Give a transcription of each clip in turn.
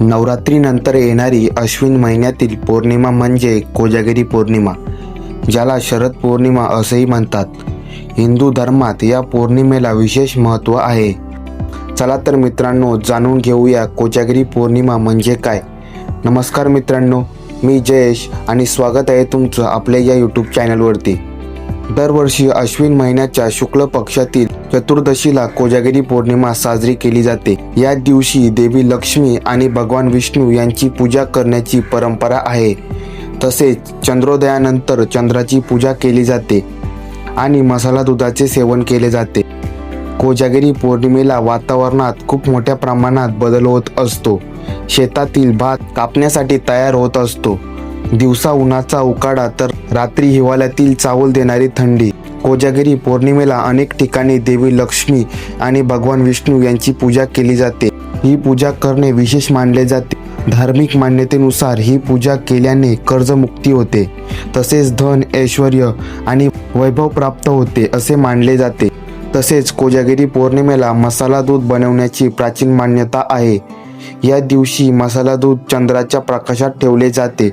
नवरात्रीनंतर येणारी अश्विन महिन्यातील पौर्णिमा म्हणजे कोजागिरी पौर्णिमा ज्याला शरद पौर्णिमा असेही म्हणतात. हिंदू धर्मात या पौर्णिमेला विशेष महत्त्व आहे. चला तर मित्रांनो जाणून घेऊया कोजागिरी पौर्णिमा म्हणजे काय. नमस्कार मित्रांनो मी जयेश आणि स्वागत आहे तुमचं आपल्या या यूट्यूब चॅनलवरती दरवर्षी अश्विन महिन्याच्या शुक्ल पक्षातील चतुर्दशीला कोजागिरी पौर्णिमा साजरी केली जाते. या दिवशी देवी लक्ष्मी आणि भगवान विष्णू यांची पूजा करण्याची परंपरा आहे. तसेच चंद्रोदयानंतर चंद्राची पूजा केली जाते आणि मसाला दुधाचे सेवन केले जाते. कोजागिरी पौर्णिमेला वातावरणात खूप मोठ्या प्रमाणात बदल होत असतो. शेतातील भात कापण्यासाठी तयार होत असतो. दिवसा उन्हाचा उकाडा तर रात्री हिवाळ्यातील चावल देणारी थंडी. कोजागिरी पौर्णिमेला अनेक ठिकाणी देवी लक्ष्मी आणि भगवान विष्णू यांची पूजा केली जाते. ही पूजा करणे विशेष मानले जाते. धार्मिक मान्यतेनुसार ही पूजा केल्याने कर्जमुक्ती होते. तसेच धन ऐश्वर आणि वैभव प्राप्त होते असे मानले जाते. तसेच कोजागिरी पौर्णिमेला मसाला दूध बनवण्याची प्राचीन मान्यता आहे. या दिवशी मसाला दूध चंद्राच्या प्रकाशात ठेवले जाते.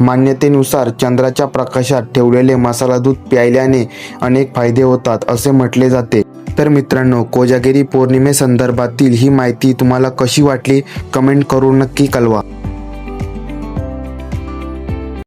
मान्यतेनुसार चंद्राच्या प्रकाशात ठेवलेले मसाला दूध प्यायल्याने अनेक फायदे होतात असे म्हटले जाते. तर मित्रांनो कोजागिरी पौर्णिमेसंदर्भातील ही माहिती तुम्हाला कशी वाटली? कमेंट करून नक्की कळवा.